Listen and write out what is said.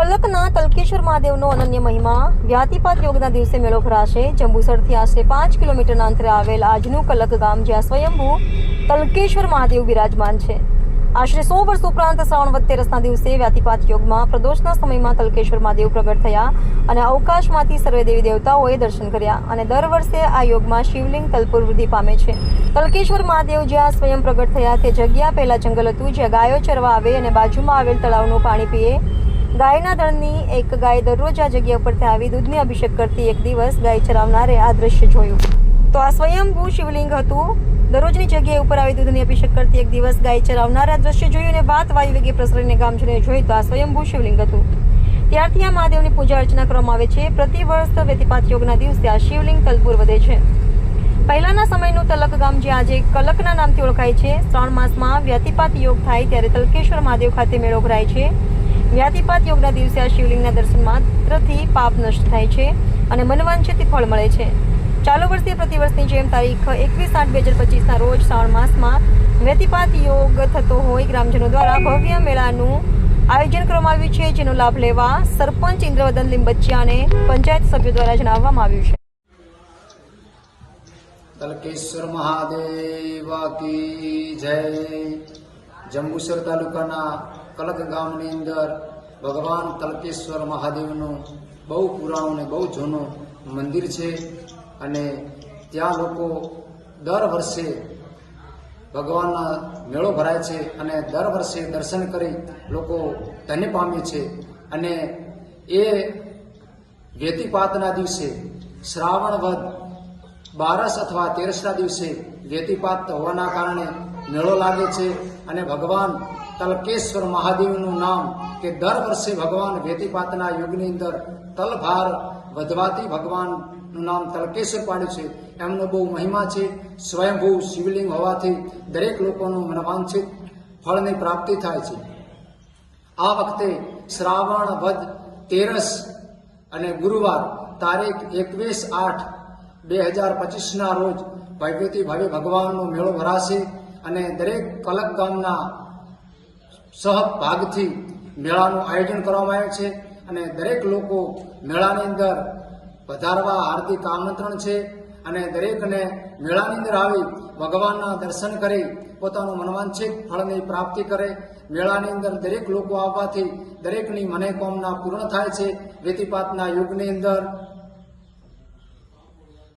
તલકેશ્વર મહાદેવનો અનન્ય મહિમા. વ્યાતિપાત યોગના દિવસે મેળો ભરાશે. જંબુસરથી આશરે પાંચ કિલોમીટરના અંતરે આવેલ આજનું કલક ગામ જ્યાં સ્વયંભૂ તલકેશ્વર મહાદેવ બિરાજમાન છે. આશરે સો વર્ષ ઉપરાંત શ્રાવણ વત્તેરસના તેરસના દિવસે વ્યાતિપાત યોગમાં પ્રદોષના સમયમાં તલકેશ્વર મહાદેવ પ્રગટ થયા અને અવકાશમાંથી સર્વે દેવી દેવતાઓએ દર્શન કર્યા અને દર વર્ષે આ યોગમાં શિવલિંગ તલપુર વૃદ્ધિ પામે છે. તલકેશ્વર મહાદેવ જ્યાં સ્વયં પ્રગટ થયા તે જગ્યા પહેલાં જંગલ હતું જ્યાં ગાયો ચરવા આવે અને બાજુમાં આવેલ તળાવનું પાણી પીએ ગાયના દળની એક ગાય દરરોજ આ જગ્યા ઉપરથી આવી દૂધની અભિષેક કરતી એક દિવસ ગાય ચરાવનારે આ દ્રશ્ય જોયું. તો આ સ્વયંભૂ શિવલિંગ હતું. દરરોજની જગ્યાએ ઉપર આવી દૂધની અભિષેક કરતી એક દિવસ ગાય ચરાવનારે દ્રશ્ય જોયું અને વાત વાયુ વેગે પ્રસરીને ગામજનોએ જોયું તો આ સ્વયંભૂ શિવલિંગ હતું. ત્યારથી આ મહાદેવની પૂજા અર્ચના કરવામાં આવે છે. પ્રતિ વર્ષ વ્યતિપાત યોગના દિવસે આ શિવલિંગ તલપુર વધે છે. પહેલાના સમયનું તલક ગામ જે આજે કલકના નામથી ઓળખાય છે. શ્રાવણ માસમાં વ્યતિપાત યોગ થાય ત્યારે તલકેશ્વર મહાદેવ ખાતે મેળો ભરાય છે. વ્યાતિપાત યોગના દિવસે આ શિવલિંગના દર્શન માત્રથી પાપ નષ્ટ થાય છે અને મનવાંછિત ફળ મળે છે. ચાલુ વર્ષે પ્રતિવર્ષની જેમ તારીખ એકવીસ આઠ બે હજાર પચીસના રોજ શ્રાવણ માસમાં વ્યતિપાત યોગ થતો હોય ગ્રામજનો દ્વારા ભવ્ય મેળાનું આયોજન કરવામાં આવ્યું છે, જેનો લાભ લેવા સરપંચ ઇન્દ્રવદન લીંબચિયા અને પંચાયત સભ્યો દ્વારા જણાવવામાં આવ્યું છે. તલકેશ્વર મહાદેવ કી જય. જંબુસર તાલુકાના કલક ગામની અંદર ભગવાન તલકેશ્વર મહાદેવનું બહુ પુરાણું ને બહુ જૂનું મંદિર છે અને ત્યાં લોકો દર વર્ષે ભગવાનના મેળો ભરાય છે અને દર વર્ષે દર્શન કરી લોકો ધન્ય પામે છે. અને એ વ્યતિપાતના દિવસે શ્રાવણ વધ બારસ અથવા તેરસના દિવસે વ્યતિપાત હોવાના કારણે મેળો લાગે છે અને ભગવાન તલકેશ્વર મહાદેવનું નામ કે દર વર્ષે ભગવાન વ્યતિપાતના યુગની અંદર તલભાર વધવાથી ભગવાનનું નામ તલકેશ્વર પાડ્યું છે. એમનો બહુ મહિમા છે. સ્વયંભૂ શિવલિંગ હોવાથી દરેક લોકોનું મનવાંછિત ફળની પ્રાપ્તિ થાય છે. આ વખતે શ્રાવણ વધ તેરસ અને ગુરુવાર તારીખ એકવીસ આઠ બે હજાર પચીસના રોજ ભવ્યથી ભવ્ય ભગવાનનો મેળો ભરાશે અને દરેક કલક ગામના સહભાગથી મેળાનું આયોજન કરવામાં આવ્યું છે અને દરેક લોકો મેળાની અંદર વધારવા હાર્દિક આમંત્રણ છે અને દરેકને મેળાની અંદર આવી ભગવાનના દર્શન કરી પોતાનું મનવાંછિત ફળની પ્રાપ્તિ કરે. મેળાની અંદર દરેક લોકો આવવાથી દરેકની મનેકામના પૂર્ણ થાય છે. વેતીપાતના યુગની અંદર